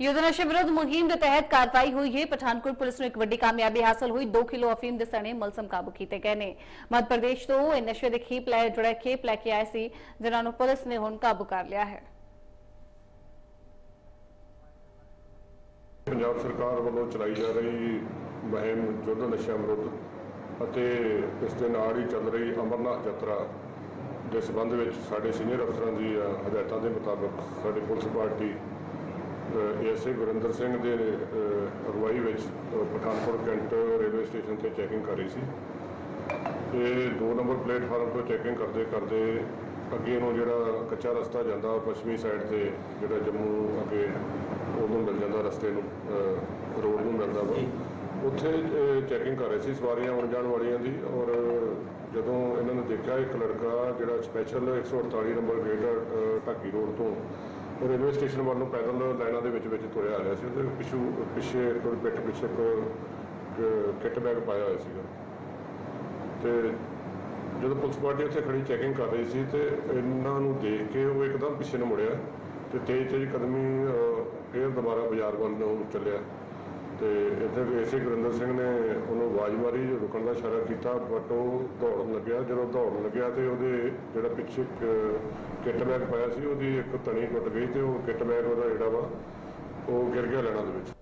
ਯੁੱਧ ਨਸ਼ੇ ਵਿਰੁੱਧ ਮੁਹਿੰਮ ਦੇ ਤਹਿਤ ਕਾਰਵਾਈ ਹੋਈ ਹੈ। ਪਠਾਨਕੋਟ ਪੁਲਿਸ ਨੂੰ ਇੱਕ ਵੱਡੀ ਕਾਮਯਾਬੀ ਹਾਸਲ ਹੋਈ। 2 ਕਿਲੋ ਅਫੀਮ ਦੇ ਸਣੇ ਮਲਸਮ ਕਾਬੂ ਕੀਤੇ ਗਏ ਨੇ। ਮੱਧ ਪ੍ਰਦੇਸ਼ ਤੋਂ ਇਹ ਨਸ਼ੇ ਦੇ ਖੇਪ ਲੈ ਜੁੜੇ ਖੇਪ ਲੈ ਕੇ ਆਏ ਸੀ, ਜਿਨ੍ਹਾਂ ਨੂੰ ਪੁਲਿਸ ਨੇ ਹੁਣ ਕਾਬੂ ਕਰ ਲਿਆ ਹੈ। ਪੰਜਾਬ ਸਰਕਾਰ ਵੱਲੋਂ ਚਲਾਈ ਜਾ ਰਹੀ ਮੁਹਿੰਮ ਯੁੱਧ ਨਸ਼ਿਆਂ ਵਿਰੁੱਧ ਅਤੇ ਇਸ ਦੇ ਨਾਲ ਹੀ ਚੱਲ ਰਹੀ ਅਮਰਨਾਥ ਯਾਤਰਾ ਦੇ ਸਬੰਧ ਵਿੱਚ ਸਾਡੇ ਸੀਨੀਅਰ ਅਫਸਰਾਂ ਦੀ ਹਦਾਇਤਾਂ ਦੇ ਮੁਤਾਬਕ ਸਾਡੀ police party ASA Gurinder Singh ਦੇ ਅਗਵਾਈ ਵਿੱਚ ਅ, ਪਠਾਨਕੋਟ ਕੈਂਟ ਰੇਲਵੇ ਸਟੇਸ਼ਨ ਤੇ ਚੈਕਿੰਗ ਕਰ ਰਹੀ ਸੀ। ਤੇ ਦੋ ਨੰਬਰ ਪਲੇਟਫਾਰਮ ਤੋਂ ਚੈਕਿੰਗ ਕਰਦੇ ਕਰਦੇ ਅੱਗੇ ਨੂੰ ਜਿਹੜਾ ਕੱਚਾ ਰਸਤਾ ਜਾਂਦਾ ਪੱਛਮੀ ਸਾਈਡ ਤੇ ਜਿਹੜਾ ਜੰਮੂ ਅੱਗੇ ਉਹਨੂੰ ਮਿਲ ਜਾਂਦਾ ਰਸਤੇ ਨੂੰ ਰੋਡ ਨੂੰ ਮਿਲਦਾ ਵਾ। ਉੱਥੇ ਚੈਕਿੰਗ ਕਰ ਰਹੇ ਸੀ ਸਵਾਰੀਆਂ ਆਉਣ ਜਾਣ ਵਾਲੀਆਂ ਦੀ ਔਰ ਜਦੋਂ ਇਹਨਾਂ ਨੇ ਦੇਖਿਆ ਇੱਕ ਲੜਕਾ ਜਿਹੜਾ special 148 number gate Dhaki road ਤੋਂ ਰੇਲਵੇ ਸਟੇਸ਼ਨ ਵੱਲ ਨੂੰ ਪੈਦਲ ਲਾਈਨਾਂ ਦੇ ਵਿੱਚ ਵਿੱਚ ਤੁਰਿਆ ਆ ਰਿਹਾ ਸੀ। ਉਹਦੇ ਪਿੱਛੂ ਪਿੱਛੇ ਉਹਦੇ ਪਿੱਠ ਪਿੱਛੇ ਇੱਕ ਕਿੱਟ ਬੈਗ ਪਾਇਆ ਹੋਇਆ ਸੀਗਾ। ਤੇ ਜਦੋਂ ਪੁਲਿਸ ਪਾਰਟੀ ਉੱਥੇ ਖੜੀ ਚੈਕਿੰਗ ਕਰ ਰਹੀ ਸੀ ਤੇ ਇਹਨਾਂ ਨੂੰ ਦੇਖ ਕੇ ਉਹ ਇੱਕਦਮ ਪਿੱਛੇ ਨੂੰ ਮੁੜਿਆ ਤੇ ਤੇਜ਼ ਤੇਜ਼ ਕਦਮੀ ਅਹ, ਫੇਰ ਦੁਬਾਰਾ ਬਾਜ਼ਾਰ ਵੱਲ ਨੂੰ ਚੱਲਿਆ। ਤੇ ਇੱਧਰ ਏਸੇ ਗੁਰਿੰਦਰ ਸਿੰਘ ਨੇ ਉਹਨੂੰ ਆਵਾਜ਼ ਮਾਰੀ ਰੁਕਣ ਦਾ ਇਸ਼ਾਰਾ ਕੀਤਾ ਬਟ ਉਹ ਦੌੜਨ ਲੱਗਿਆ। ਜਦੋਂ ਦੌੜਨ ਲੱਗਿਆ ਤੇ ਉਹਦੇ ਜਿਹੜਾ ਪਿੱਛੇ ਇੱਕ ਕਿੱਟ ਬੈਗ ਪਾਇਆ ਸੀ, ਉਹਦੀ ਇੱਕ ਤਣੀ ਟੁੱਟ ਗਈ ਤੇ ਉਹ ਕਿੱਟ ਬੈਗ ਉਹਦਾ ਜਿਹੜਾ ਵਾ, ਉਹ ਗਿਰ ਗਿਆ ਲੈਣਾ ਦੇ ਵਿੱਚ।